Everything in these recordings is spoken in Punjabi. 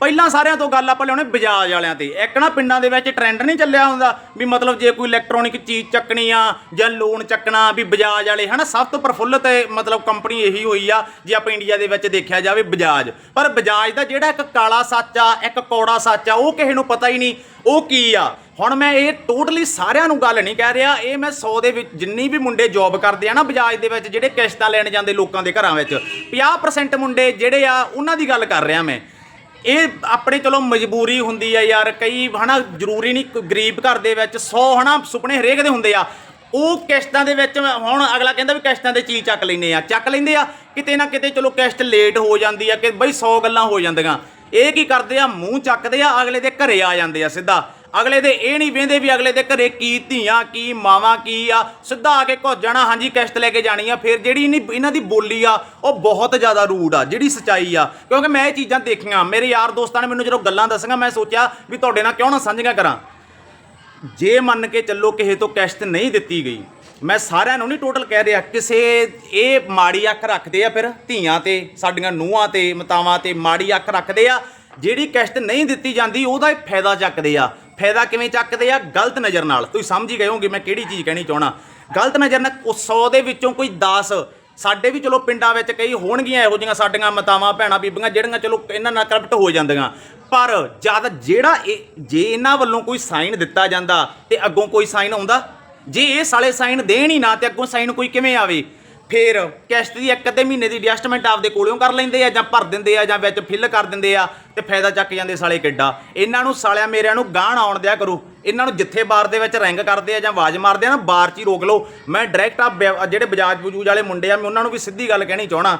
ਪਹਿਲਾਂ ਸਾਰਿਆਂ ਤੋਂ ਗੱਲ ਆਪਾਂ ਲਿਆਉਣੇ ਬਜਾਜ ਵਾਲਿਆਂ ਤੇ। ਇੱਕ ਨਾ ਪਿੰਡਾਂ ਦੇ ਵਿੱਚ ਟ੍ਰੈਂਡ ਨਹੀਂ ਚੱਲਿਆ ਹੁੰਦਾ ਵੀ ਮਤਲਬ ਜੇ ਕੋਈ ਇਲੈਕਟ੍ਰੋਨਿਕ ਚੀਜ਼ ਚੱਕਣੀ ਆ ਜਾਂ ਲੋਨ ਚੱਕਣਾ ਵੀ ਬਜਾਜ ਵਾਲੇ, ਹਨਾ, ਸਭ ਤੋਂ ਪ੍ਰਫੁੱਲਤ ਮਤਲਬ ਕੰਪਨੀ ਇਹੀ ਹੋਈ ਆ ਜੇ ਆਪਾਂ ਇੰਡੀਆ ਦੇ ਵਿੱਚ ਦੇਖਿਆ ਜਾਵੇ ਬਜਾਜ। ਪਰ ਬਜਾਜ ਦਾ ਜਿਹੜਾ ਇੱਕ ਕਾਲਾ ਸੱਚ ਆ, ਇੱਕ ਕੌੜਾ ਸੱਚ ਆ, ਉਹ ਕਿਸੇ ਨੂੰ ਪਤਾ ਹੀ ਨਹੀਂ, ਉਹ ਕੀ ਆ? ਹੁਣ ਮੈਂ ਇਹ ਟੋਟਲੀ ਸਾਰਿਆਂ ਨੂੰ ਗੱਲ ਨਹੀਂ ਕਹਿ ਰਿਹਾ, ਇਹ ਮੈਂ 100 ਦੇ ਵਿੱਚ ਜਿੰਨੀ ਵੀ ਮੁੰਡੇ ਜੌਬ ਕਰਦੇ ਆ ਨਾ ਬਜਾਜ ਦੇ ਵਿੱਚ, ਜਿਹੜੇ ਕਿਸ਼ਤਾਂ ਲੈਣ ਜਾਂਦੇ ਲੋਕਾਂ ਦੇ ਘਰਾਂ ਵਿੱਚ 50% ਮੁੰਡੇ ਜਿਹੜੇ ਆ, ਉਹਨਾਂ ਦੀ ਗੱਲ ਕਰ ਰਿਹਾ ਮੈਂ। ਇਹ ਆਪਣੇ ਚਲੋ ਮਜਬੂਰੀ ਹੁੰਦੀ ਆ ਯਾਰ, ਕਈ ਹਨਾ ਜ਼ਰੂਰੀ ਨਹੀਂ, ਕੋਈ ਗਰੀਬ ਘਰ ਦੇ ਵਿੱਚ 100 ਹਨਾ ਸੁਪਨੇ ਹਰੇਕ ਦੇ ਹੁੰਦੇ ਆ। ਉਹ ਕਿਸ਼ਤਾਂ ਦੇ ਵਿੱਚ ਹੁਣ ਅਗਲਾ ਕਹਿੰਦਾ ਵੀ ਕਿਸ਼ਤਾਂ ਦੇ ਚੀਜ਼ ਚੱਕ ਲੈਂਦੇ ਆ। ਚੱਕ ਲੈਂਦੇ ਆ, ਕਿਤੇ ਨਾ ਕਿਤੇ ਚਲੋ ਕਿਸ਼ਤ ਲੇਟ ਹੋ ਜਾਂਦੀ ਆ ਕਿ ਬਈ 100 ਗੱਲਾਂ ਹੋ ਜਾਂਦੀਆਂ। ਇਹ ਕੀ ਕਰਦੇ ਆ, ਮੂੰਹ ਚੱਕਦੇ ਆ, ਅਗਲੇ ਦੇ ਘਰੇ ਆ ਜਾਂਦੇ ਆ ਸਿੱਧਾ। ਅਗਲੇ ਦੇ ਇਹ ਨਹੀਂ ਵੇਂਦੇ ਵੀ ਅਗਲੇ ਦੇ ਘਰੇ ਕੀ ਧੀਆਂ, ਕੀ ਮਾਵਾਂ, ਕੀ ਆ। ਸਿੱਧਾ ਆ ਕੇ ਘੁੱਜ ਜਾਣਾ ਹਾਂਜੀ, ਕਿਸ਼ਤ ਲੈ ਕੇ ਜਾਣੀ ਆ। ਫਿਰ ਜਿਹੜੀ ਇਹਨਾਂ ਦੀ ਬੋਲੀ ਆ, ਉਹ ਬਹੁਤ ਜ਼ਿਆਦਾ ਰੂਡ ਆ, ਜਿਹੜੀ ਸਚਾਈ ਆ। ਕਿਉਂਕਿ ਮੈਂ ਇਹ ਚੀਜ਼ਾਂ ਦੇਖੀਆਂ। ਮੇਰੇ ਯਾਰ ਦੋਸਤਾਂ ਨੇ ਮੈਨੂੰ ਜਦੋਂ ਗੱਲਾਂ ਦੱਸੀਆਂ, ਮੈਂ ਸੋਚਿਆ ਵੀ ਤੁਹਾਡੇ ਨਾਲ ਕਿਉਂ ਨਾ ਸਾਂਝੀਆਂ ਕਰਾਂ। ਜੇ ਮੰਨ ਕੇ ਚੱਲੋ ਕਿਸੇ ਤੋਂ ਕਿਸ਼ਤ ਨਹੀਂ ਦਿੱਤੀ ਗਈ, ਮੈਂ ਸਾਰਿਆਂ ਨੂੰ ਨਹੀਂ ਟੋਟਲ ਕਹਿ ਰਿਹਾ, ਕਿਸੇ ਇਹ ਮਾੜੀ ਅੱਖ ਰੱਖਦੇ ਆ ਫਿਰ ਧੀਆਂ ਤੇ, ਸਾਡੀਆਂ ਨੂੰਹਾਂ ਤੇ, ਮਤਾਵਾਂ ਤੇ ਮਾੜੀ ਅੱਖ ਰੱਖਦੇ ਆ। ਜਿਹੜੀ ਕਿਸ਼ਤ ਨਹੀਂ ਦਿੱਤੀ ਜਾਂਦੀ, ਉਹਦਾ ਫਾਇਦਾ ਚੱਕਦੇ ਆ। ਫਾਇਦਾ ਕਿਵੇਂ ਚੱਕਦੇ ਆ? ਗਲਤ ਨਜ਼ਰ ਨਾਲ। ਤੁਸੀਂ ਸਮਝ ਹੀ ਗਏ ਹੋਗੇ ਮੈਂ ਕਿਹੜੀ ਚੀਜ਼ ਕਹਿਣੀ ਚਾਹਣਾ ਗਲਤ ਨਜ਼ਰ ਨਾਲ ਉਹ 100 ਦੇ ਵਿੱਚੋਂ ਕੋਈ 10 ਸਾਡੇ ਵੀ ਚਲੋ ਪਿੰਡਾਂ ਵਿੱਚ ਕਈ ਹੋਣਗੀਆਂ, ਇਹੋ ਜਿਹੀਆਂ ਸਾਡੀਆਂ ਮਾਤਾਵਾਂ, ਭੈਣਾਂ, ਬੀਬੀਆਂ ਜਿਹੜੀਆਂ ਚਲੋ ਇਹਨਾਂ ਨਾਲ ਕਰਪਟ ਹੋ ਜਾਂਦੀਆਂ। ਪਰ ਜਦ ਜਿਹੜਾ ਇਹ ਜੇ ਇਹਨਾਂ ਵੱਲੋਂ ਕੋਈ ਸਾਈਨ ਦਿੱਤਾ ਜਾਂਦਾ ਤੇ ਅੱਗੋਂ ਕੋਈ ਸਾਈਨ ਆਉਂਦਾ, ਜੇ ਇਹ ਸਾਲੇ ਸਾਈਨ ਦੇਣ ਹੀ ਨਾ ਤੇ ਅੱਗੋਂ ਸਾਈਨ ਕੋਈ ਕਿਵੇਂ ਆਵੇ? ਫਿਰ ਕਿਸ਼ਤ ਦੀ ਇੱਕ ਅੱਧੇ ਮਹੀਨੇ ਦੀ ਐਡਜਸਟਮੈਂਟ ਆਪਦੇ ਕੋਲੋਂ ਕਰ ਲੈਂਦੇ ਆ ਜਾਂ ਭਰ ਦਿੰਦੇ ਆ ਜਾਂ ਵਿੱਚ ਫਿਲ ਕਰ ਦਿੰਦੇ ਆ ਤੇ ਫਾਇਦਾ ਚੱਕ ਜਾਂਦੇ ਸਾਲੇ ਕਿੱਡਾ। ਇਹਨਾਂ ਨੂੰ ਸਾਲਿਆਂ ਮੇਰਿਆਂ ਨੂੰ ਗਾਣ ਆਉਣ ਦਿਆ ਕਰੋ। ਇਹਨਾਂ ਨੂੰ ਜਿੱਥੇ ਬਾਰ ਦੇ ਵਿੱਚ ਰਿੰਗ ਕਰਦੇ ਆ ਜਾਂ ਆਵਾਜ਼ ਮਾਰਦੇ ਆ ਨਾ, ਬਾਰ 'ਚ ਹੀ ਰੋਕ ਲਓ। ਮੈਂ ਡਾਇਰੈਕਟ ਆ ਬਿਆ- ਜਿਹੜੇ ਬਜਾਜ ਬਜੂਜ ਵਾਲੇ ਮੁੰਡੇ ਆ, ਮੈਂ ਉਹਨਾਂ ਨੂੰ ਵੀ ਸਿੱਧੀ ਗੱਲ ਕਹਿਣੀ ਚਾਹਣਾ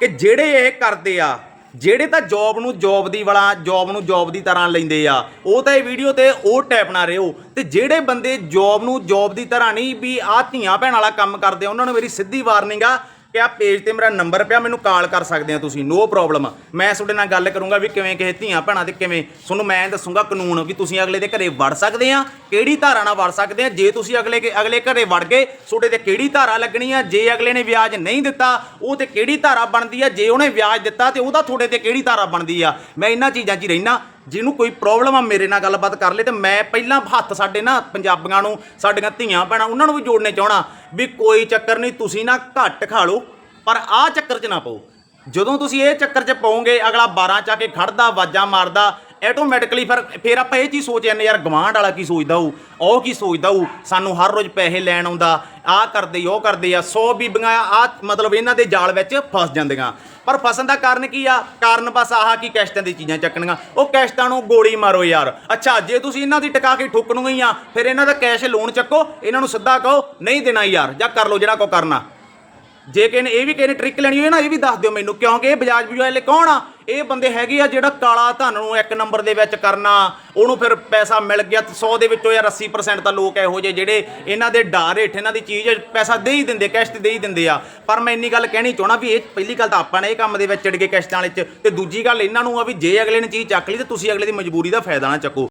ਕਿ ਜਿਹੜੇ ਇਹ ਕਰਦੇ ਆ ਜਿਹੜੇ ਤਾਂ ਜੌਬ ਨੂੰ ਜੌਬ ਦੀ ਵਾਲਾ ਜੌਬ ਨੂੰ ਜੌਬ ਦੀ ਤਰ੍ਹਾਂ ਲੈਂਦੇ ਆ, ਉਹ ਤਾਂ ਇਹ ਵੀਡੀਓ ਤੇ ਉਹ ਟੈਪ ਨਾ ਰਿਓ। ਤੇ ਜਿਹੜੇ ਬੰਦੇ ਜੌਬ ਨੂੰ ਜੌਬ ਦੀ ਤਰ੍ਹਾਂ ਨਹੀਂ, ਵੀ ਆਹ ਧੀਆਂ ਭੈਣ ਵਾਲਾ ਕੰਮ ਕਰਦੇ ਆ, ਉਹਨਾਂ ਨੂੰ ਮੇਰੀ ਸਿੱਧੀ ਵਾਰਨਿੰਗ ਆ ਕਿ ਆ ਪੇਜ ਤੇ ਮੇਰਾ ਨੰਬਰ ਪਿਆ, ਮੈਨੂੰ ਕਾਲ ਕਰ ਸਕਦੇ ਆ ਤੁਸੀਂ ਨੋ ਪ੍ਰੋਬਲਮ ਮੈਂ ਤੁਹਾਡੇ ਨਾਲ ਗੱਲ ਕਰੂੰਗਾ ਵੀ ਕਿਵੇਂ ਕਿਸੇ ਧੀਆਂ ਭੈਣਾਂ ਤੇ ਕਿਵੇਂ, ਤੁਹਾਨੂੰ ਮੈਂ ਦੱਸੂੰਗਾ ਕਾਨੂੰਨ ਵੀ ਤੁਸੀਂ ਅਗਲੇ ਦੇ ਘਰੇ ਵੜ ਸਕਦੇ ਆ, ਕਿਹੜੀ ਧਾਰਾ ਨਾਲ ਵੜ ਸਕਦੇ ਆ, ਜੇ ਤੁਸੀਂ ਅਗਲੇ ਕੇ, ਅਗਲੇ ਘਰੇ ਵੜ ਗਏ, ਤੁਹਾਡੇ ਤੇ ਕਿਹੜੀ ਧਾਰਾ ਲੱਗਣੀ ਆ, ਜੇ ਅਗਲੇ ਨੇ ਵਿਆਜ ਨਹੀਂ ਦਿੱਤਾ, ਉਹ ਤੇ ਕਿਹੜੀ ਧਾਰਾ ਬਣਦੀ ਆ, ਜੇ ਉਹਨੇ ਵਿਆਜ ਦਿੱਤਾ ਤੇ ਉਹਦਾ ਤੁਹਾਡੇ ਤੇ ਕਿਹੜੀ ਧਾਰਾ ਬਣਦੀ ਆ। ਮੈਂ ਇਹਨਾਂ ਚੀਜ਼ਾਂ 'ਚ ਹੀ ਰਹਿਣਾ ਜਿਹਨੂੰ ਕੋਈ ਪ੍ਰੋਬਲਮ ਆ, ਮੇਰੇ ਨਾਲ ਗੱਲਬਾਤ ਕਰ ਲੇ ਤੇ ਮੈਂ ਪਹਿਲਾਂ ਹੱਥ ਸਾਡੇ ਨਾ ਪੰਜਾਬੀਆਂ ਨੂੰ, ਸਾਡੀਆਂ ਧੀਆਂ ਭੈਣਾਂ, ਉਹਨਾਂ ਨੂੰ ਵੀ ਜੋੜਨੇ ਚਾਹਣਾ ਵੀ ਕੋਈ ਚੱਕਰ ਨਹੀਂ, ਤੁਸੀਂ ਨਾ ਘੱਟ ਖਾ ਲਓ, ਪਰ ਆਹ ਚੱਕਰ 'ਚ ਨਾ ਪਾਓ। ਜਦੋਂ ਤੁਸੀਂ ਇਹ ਚੱਕਰ 'ਚ ਪਾਓਗੇ, ਅਗਲਾ 12 ਆ ਕੇ ਖੜਦਾ, ਆਵਾਜ਼ਾਂ ਮਾਰਦਾ ਆਟੋਮੈਟਿਕਲੀ ਫਿਰ ਫਿਰ ਆਪਾਂ ਇਹ ਚੀਜ਼ ਸੋਚ ਜਾਂਦੇ ਯਾਰ ਗਵਾਂਢ ਵਾਲਾ ਕੀ ਸੋਚਦਾ ਹੋਊ, ਉਹ ਕੀ ਸੋਚਦਾ ਹੋਊ, ਸਾਨੂੰ ਹਰ ਰੋਜ਼ ਪੈਸੇ ਲੈਣ ਆਉਂਦਾ, ਆਹ ਕਰਦੇ, ਉਹ ਕਰਦੇ ਆ 100 ਬੀਬੀਆਂ ਆ ਮਤਲਬ ਇਹਨਾਂ ਦੇ ਜਾਲ ਵਿੱਚ ਫਸ ਜਾਂਦੀਆਂ। ਪਰ ਫਸਣ ਦਾ ਕਾਰਨ ਕੀ ਆ? ਕਾਰਨ ਬਸ ਆਹ ਕੀ ਕੈਸ਼ਟਾਂ ਦੀ ਚੀਜ਼ਾਂ ਚੱਕਣੀਆਂ। ਉਹ ਕੈਸ਼ਟਾਂ ਨੂੰ ਗੋਲੀ ਮਾਰੋ ਯਾਰ। ਅੱਛਾ, ਜੇ ਤੁਸੀਂ ਇਹਨਾਂ ਦੀ ਟਿਕਾ ਕੇ ਠੁੱਕਣੂ ਹੀ ਆ, ਫਿਰ ਇਹਨਾਂ ਦਾ ਕੈਸ਼ ਲੋਨ ਚੱਕੋ, ਇਹਨਾਂ ਨੂੰ ਸਿੱਧਾ ਕਹੋ, ਨਹੀਂ ਦੇਣਾ ਯਾਰ, ਜਾਂ ਕਰ ਲਓ ਜਿਹੜਾ ਕੋ ਕਰਨਾ। ਜੇ ਕਿਸੇ ਨੇ ਇਹ ਵੀ ਕਿਸੇ ਨੇ ਟ੍ਰਿਕ ਲੈਣੀ ਹੋਏ ਨਾ, ਇਹ ਵੀ ਦੱਸ ਦਿਓ ਮੈਨੂੰ, ਕਿਉਂਕਿ ਇਹ ਬਜਾਜ ਬਜੂਜ ਵਾਲੇ ਕੌਣ ਆ? ਇਹ ਬੰਦੇ ਹੈਗੇ ਆ ਜਿਹੜਾ ਕਾਲਾ ਧਨ ਨੂੰ ਇੱਕ ਨੰਬਰ ਦੇ ਵਿੱਚ ਕਰਨਾ, ਉਹਨੂੰ ਫਿਰ ਪੈਸਾ ਮਿਲ ਗਿਆ, ਤੇ 100 ਦੇ ਵਿੱਚੋਂ ਯਾਰ 80% ਤਾਂ ਲੋਕ ਇਹੋ ਜਿਹੇ ਜਿਹੜੇ ਇਹਨਾਂ ਦੇ ਡਾਰ ਹੇਠ ਇਹਨਾਂ ਦੀ ਚੀਜ਼ ਪੈਸਾ ਦੇ ਹੀ ਦਿੰਦੇ, ਕੈਸ਼ ਤੇ ਦੇ ਹੀ ਦਿੰਦੇ ਆ। ਪਰ ਮੈਂ ਇੰਨੀ ਗੱਲ ਕਹਿਣੀ ਚਾਹਣਾ ਵੀ ਇਹ ਪਹਿਲੀ ਗੱਲ ਤਾਂ ਆਪਾਂ ਨੇ ਇਹ ਕੰਮ ਦੇ ਵਿੱਚ ਚੜ ਗਏ ਕੈਸ਼ਟਾਂ ਵਾਲੇ ਚ, ਤੇ ਦੂਜੀ ਗੱਲ ਇਹਨਾਂ ਨੂੰ ਆ ਵੀ ਜੇ ਅਗਲੇ ਨੇ ਚੀਜ਼ ਚੱਕ ਲਈ, ਤੇ ਤੁਸੀਂ ਅਗਲੇ ਦੀ ਮਜਬੂਰੀ ਦਾ ਫਾਇਦਾ ਨਾ ਚੱਕੋ।